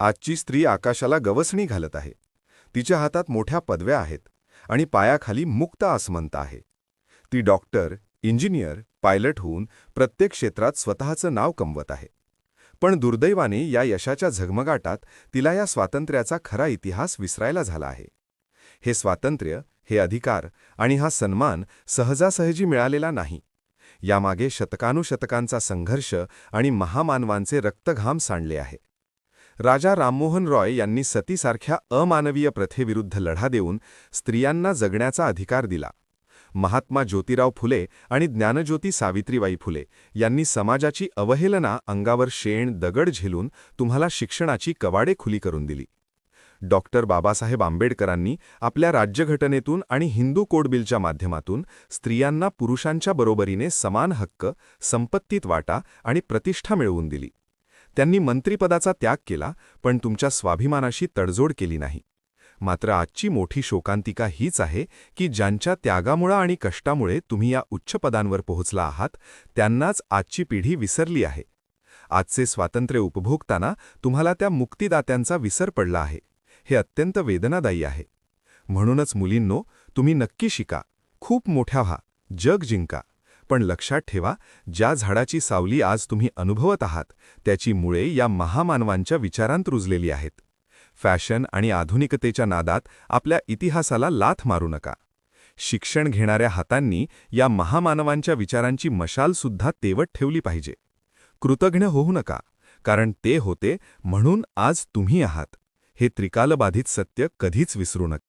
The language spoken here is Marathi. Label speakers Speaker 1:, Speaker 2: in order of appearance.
Speaker 1: आजची स्त्री आकाशाला गवसणी घालत आहे. तिच्या हातात मोठ्या पदव्या आहेत आणि पायाखाली मुक्त आसमंत आहे. ती डॉक्टर इंजिनियर पायलट होऊन प्रत्येक क्षेत्रात स्वतःचं नाव कमवत आहे. पण दुर्दैवाने या यशाच्या झगमगाटात तिला या स्वातंत्र्याचा खरा इतिहास विसरायला झाला आहे. हे स्वातंत्र्य हे अधिकार आणि हा सन्मान सहजासहजी मिळालेला नाही. यामागे शतकानुशतकांचा संघर्ष आणि महामानवांचे रक्तघाम सांडले आहे. राजा राममोहन रॉय यांनी सतीसारख्या अमानवीय प्रथेविरुद्ध लढा देऊन स्त्रियांना जगण्याचा अधिकार दिला. महात्मा ज्योतिराव फुले आणि ज्ञानज्योती सावित्रीबाई फुले यांनी समाजाची अवहेलना अंगावर शेण दगड झेलून तुम्हाला शिक्षणाची कवाडे खुली करून दिली. डॉक्टर बाबासाहेब आंबेडकरांनी आपल्या राज्यघटनेतून आणि हिंदू कोड बिलच्या माध्यमातून स्त्रियांना पुरुषांच्या बरोबरीने समान हक्क संपत्तीत वाटा आणि प्रतिष्ठा मिळवून दिली. त्यांनी मंत्रिपदाचा त्याग केला पण तुमच्या स्वाभिमानाशी तडजोड केली नाही. मात्र आजची मोठी शोकांतिका हीच आहे की ज्यांच्या त्यागामुळं आणि कष्टामुळे तुम्ही या उच्च पदांवर पोहोचला आहात त्यांनाच आजची पिढी विसरली आहे. आजचे स्वातंत्र्य उपभोगताना तुम्हाला त्या मुक्तीदात्यांचा विसर पडला आहे. हे अत्यंत वेदनादायी आहे. म्हणूनच मुलींनो तुम्ही नक्की शिका. खूप मोठ्या व्हा. जग जिंका. पण लक्षात ठेवा ज्या झाडाची सावली आज तुम्ही अनुभवत आहात त्याची मुळे या महामानवांच्या विचारांत रुजलेली आहेत. फॅशन आणि आधुनिकतेच्या नादात आपल्या इतिहासाला लाथ मारू नका. शिक्षण घेणाऱ्या हातांनी या महामानवांच्या विचारांची मशालसुद्धा तेवत ठेवली पाहिजे. कृतघ्न होऊ नका कारण ते होते म्हणून आज तुम्ही आहात. हे त्रिकालबाधित सत्य कधीच विसरू नका.